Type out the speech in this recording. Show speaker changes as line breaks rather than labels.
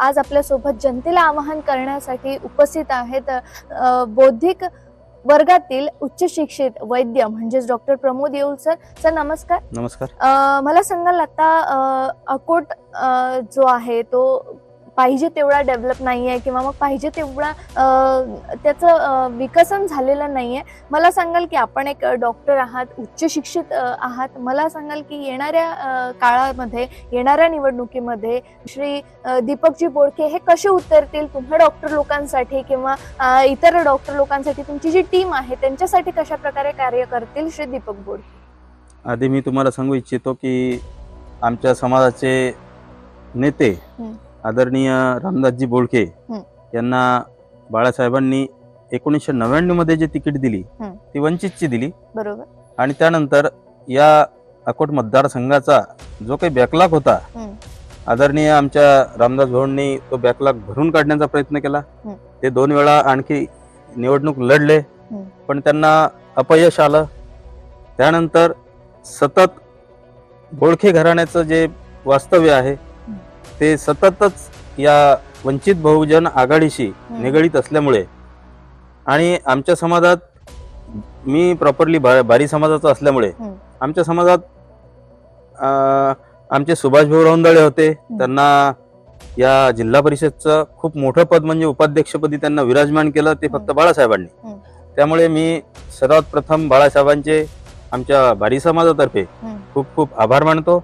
आज आपल्यासोबत जनतेला आवाहन करण्यासाठी उपस्थित आहेत बौद्धिक वर्गातील उच्च शिक्षित वैद्य म्हणजेच doctor Pramod Yeul sir. Sir नमस्कार.
नमस्कार.
मला सांगाल आता अकोट जो आहे तो पाहिजे तेवढा डेव्हलप नाही आहे किंवा मग पाहिजे तेवढा त्याचं विकसन झालेलं नाही आहे मला सांगाल की आपण एक डॉक्टर आहात उच्च शिक्षित आहात. मला सांगाल की येणाऱ्या काळामध्ये येणाऱ्या निवडणुकीमध्ये श्री दीपकजी बोडके हे कसे उतरतील? तुम्हा डॉक्टर लोकांसाठी किंवा इतर डॉक्टर लोकांसाठी तुमची जी टीम आहे त्यांच्यासाठी कशा प्रकारे कार्य करतील श्री दीपक बोडके?
आधी मी तुम्हाला सांगू इच्छितो की आमच्या समाजाचे नेते. आदरणीय रामदासजी बोडके
हं.
यांना बाळासाहेबांनी एकोणीसशे नव्याण्णवमध्ये जे तिकीट दिली. ती वंचितची दिली
बरोबर
आणि त्यानंतर या अकोट मतदारसंघाचा जो काही बॅकलॉग होता. आदरणीय आमच्या रामदास भाऊंनी तो बॅकलॉग भरून काढण्याचा प्रयत्न केला. ते दोन वेळा आणखी निवडणूक लढले. पण त्यांना अपयश आलं त्यानंतर सतत बोडखे घराण्याचं जे वास्तव्य आहे. ते सततच या वंचित बहुजन आघाडीशी. निगडीत असल्यामुळे आणि आमच्या समाजात मी प्रॉपरली बारी समाजाचा असल्यामुळे. आमच्या समाजात आमचे सुभाषभाऊ रौंदळे होते त्यांना या जिल्हा परिषदचं खूप मोठं पद म्हणजे उपाध्यक्षपदी त्यांना विराजमान केलं ते फक्त. बाळासाहेबांनी. त्यामुळे मी सर्वात प्रथम बाळासाहेबांचे आमच्या बारी समाजातर्फे. खूप खूप आभार मानतो.